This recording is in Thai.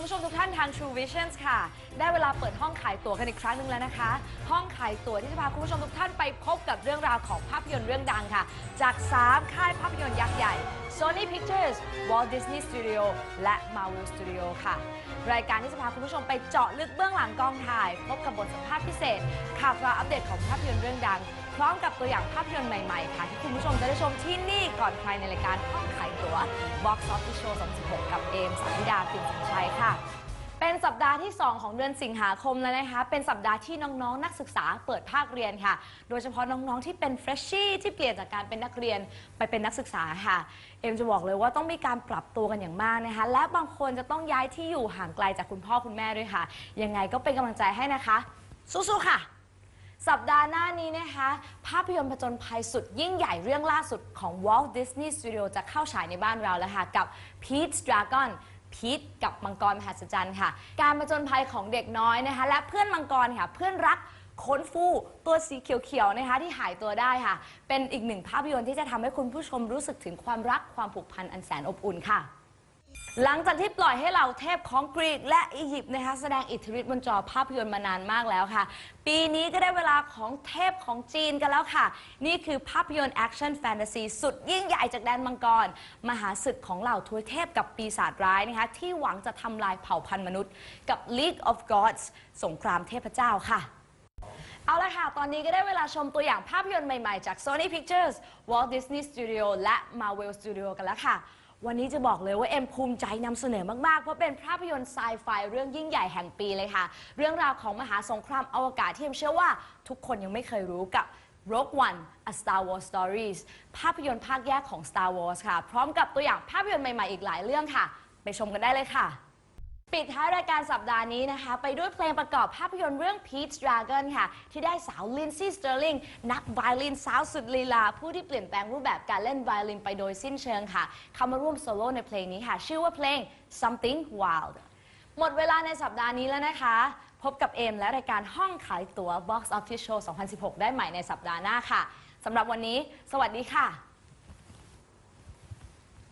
คุณผู้ชมทุกท่าง True Visions ค่ะ ได้เวลาเปิดห้องขายตั๋วกันอีกครั้งหนึ่งแล้วนะคะ ห้องขายตั๋วที่จะพาคุณผู้ชมทุกท่านไปพบกับเรื่องราวของภาพยนตร์เรื่องดังค่ะ จาก 3 ค่ายภาพยนตร์ยักษ์ใหญ่ Sony Pictures Walt Disney Studio และ Marvel Studio ค่ะ รายการที่จะพาคุณผู้ชมไปเจาะลึกเบื้องหลังกองถ่าย พบกับบทสัมภาษณ์พิเศษข่าวคราวอัปเดตของภาพยนตร์เรื่องดัง พร้อมกับตัวอย่างภาพยนตร์ใหม่ๆค่ะที่คุณผู้ชมจะได้ชมที่นี่ก่อนใครในรายการห้องขายตั๋ว Box Office Show 2016 กับเอมสันธิดาปิ่นสัญชัยค่ะ เป็นสัปดาห์ที่ 2 ของเดือนสิงหาคมแล้วนะคะ เป็นสัปดาห์ที่น้องๆ นักศึกษาเปิดภาคเรียนค่ะ โดยเฉพาะน้องๆ ที่เป็นเฟรชชี่ที่เปลี่ยนจากการเป็นนักเรียนไปเป็นนักศึกษาค่ะ เอ็มจะบอกเลยว่าต้องมีการปรับตัวกันอย่างมากนะคะ และบางคนจะต้องย้ายที่อยู่ห่างไกลจากคุณพ่อคุณแม่ด้วยค่ะ ยังไงก็เป็นกำลังใจให้นะคะ สู้ๆ ค่ะ สัปดาห์หน้านี้นะคะ ภาพยนตร์ผจญภัยสุดยิ่งใหญ่เรื่องล่าสุดของ Walt Disney Studio จะเข้าฉายในบ้านเราแล้วค่ะ กับ Pete's Dragon พีทกับมังกรมหัศจรรย์ค่ะ การผจญภัยของเด็กน้อยนะคะ และเพื่อนมังกรค่ะ เพื่อนรักขนฟูตัวสีเขียวๆนะคะที่หายตัวได้ค่ะ เป็นอีกหนึ่งภาพยนตร์ที่จะทำให้คุณผู้ชมรู้สึกถึงความรักความผูกพันอันแสนอบอุ่นค่ะ หลังจากที่ปล่อยให้เหล่าเทพของกรีกและอียิปต์นะคะแสดงอิทธิฤทธิ์บนจอภาพยนตร์มานานมากแล้วค่ะ ปีนี้ก็ได้เวลาของเทพของจีนกันแล้วค่ะ นี่คือภาพยนตร์แอคชั่นแฟนตาซีสุดยิ่งใหญ่จากแดนมังกร มหาศึกของเหล่าทวยเทพกับปีศาจร้ายนะคะที่หวังจะทำลายเผ่าพันธุ์มนุษย์ กับ League of Gods สงครามเทพเจ้าค่ะเอาละค่ะ ตอนนี้ก็ได้เวลาชมตัวอย่างภาพยนตร์ใหม่ ๆ จาก Sony Pictures Walt Disney Studio และ Marvel Studio กันแล้วค่ะ วันนี้จะบอกเลยว่าเอ็มภูมิใจนำเสนอมาก ๆ เพราะเป็นภาพยนตร์ไซไฟเรื่องยิ่งใหญ่แห่งปีเลยค่ะ เรื่องราวของมหาสงครามอวกาศที่เอ็มเชื่อว่าทุกคนยังไม่เคยรู้กับ Rogue One A Star Wars Stories ภาพยนตร์ภาคแยกของ Star Wars ค่ะ พร้อมกับตัวอย่างภาพยนตร์ใหม่ ๆ อีกหลายเรื่องค่ะ ไปชมกันได้เลยค่ะ ปิดท้ายรายการสัปดาห์นี้นะคะ ไปด้วยเพลงประกอบภาพยนตร์เรื่อง Pete's Dragon ค่ะ ที่ได้สาวลินซี่สเตอร์ลิงนักไวโอลินสาวสุดลีลา ผู้ที่เปลี่ยนแปลงรูปแบบการเล่นไวโอลินไปโดยสิ้นเชิงค่ะ เข้ามาร่วมโซโล่ในเพลงนี้ค่ะ ชื่อว่าเพลง Something Wild หมดเวลาในสัปดาห์นี้แล้วนะคะ พบกับเอมและรายการห้องขายตั๋ว Box Office Show 2016 ได้ใหม่ในสัปดาห์หน้าค่ะสำหรับวันนี้ สวัสดีค่ะ